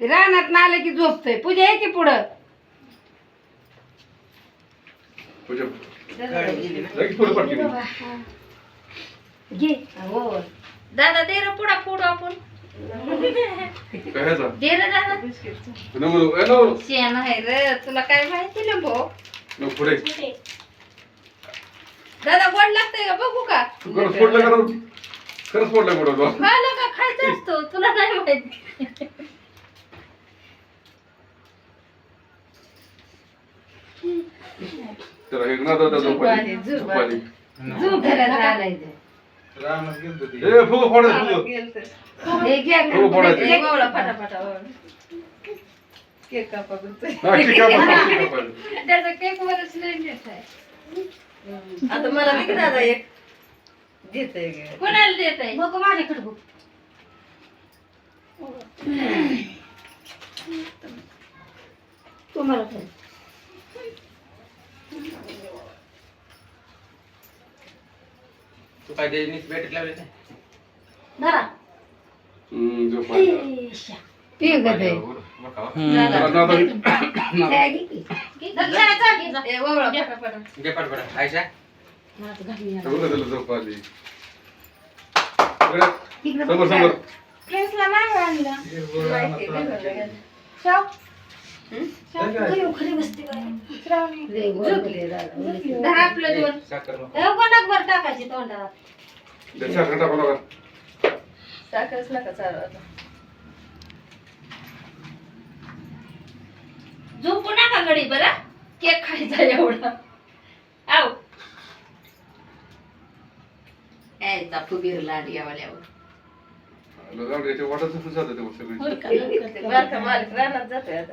ते रानात आलं की झोपतोय. पूजा आहे की पुढं. पूजा. लगेच पुढे. पटकन घे. हो. दादा दे रे पुढा पुढं आपण. काय ह्याचा दे रे दादा. ए, शेण आहे रे. तुला काय माहिती ना भाऊ? नको पुढे. दादा गोड लागतंय का? बघू का? तू खरंच फोडलं का रे? खरंच फोडलं कुठं तो खायला का? खायचं असतो. तुला नाही माहिती. त्याला हे ना दादा झोपाली. झोपाली, झोपाली. झोप घरात आलाय ते. ए फुग फोडायचं फुग. हे घ्या हो, फोडायचं. हे ओवळा फटाफटा ओवळा. केक कापा करतोय. हा ठीक आहे आपण ठीक आहे पाहिजे. त्याचा केक वरच लय नीट आहे आता मला दादा एक देते कोणाला देत आहे बघ माझ्याकडे बघ. तुम्हाला? तू काय ते बॅटरी लावली नाही धरा. हम्म, ते. का? घे. ए, घे. आयशा? तिकडं समोर. समोर. नाही आणला. धरा आपलं दोन. साखर टाकायची हातात टाकू नका. साखरच नका चालू आता. झोपू नका गडी बरं. केक खायचा एवढा. आव यायचा फुगीर लाड यावल्यावर जाऊ दे, याच्या वाटाचं पण जातं ते सगळी. बारका मालिक रानात जातोय आता.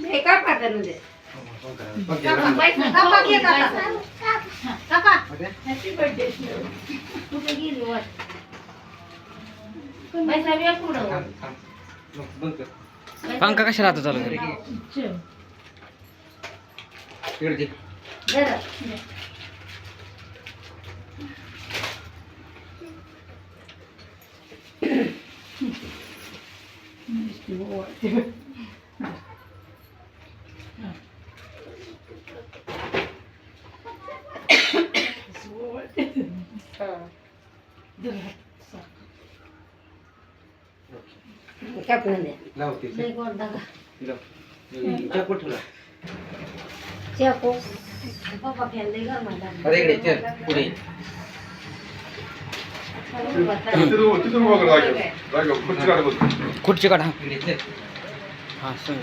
खेळले गरमाला. अरे इकडे चल पुढे खुर्ची काढ. हा सांग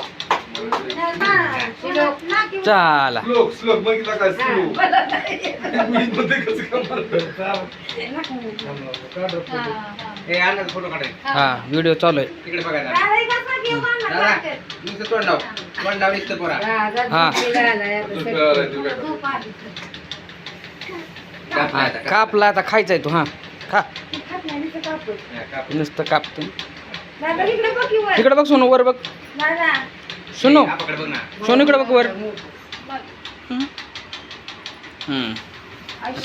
चला. श्लोक श्लोक बघितला काय श्लोक मी म्हणते कसं करणार ए आणा फोटो काढाय हा. व्हिडिओ चालू आहे. तिकडे बघा जरा. दादा नुसतं तोंड लाव. तोंड लाव नुसतं पोरा. हा. काप हा आता, काप. कापला आता खायचा आहे तू हा. खा. हा, काप. नुसतं कापतो. तिकडे बघ सोनू वर बघ. सोनू ए, पकड बघ ना. सोनू इकडे बघ वर. हम्म. हम्म.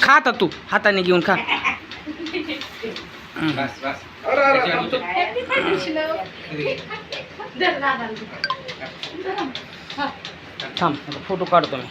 खा आता तू हाताने घेऊन खा. थांब फोटो काढतो मी.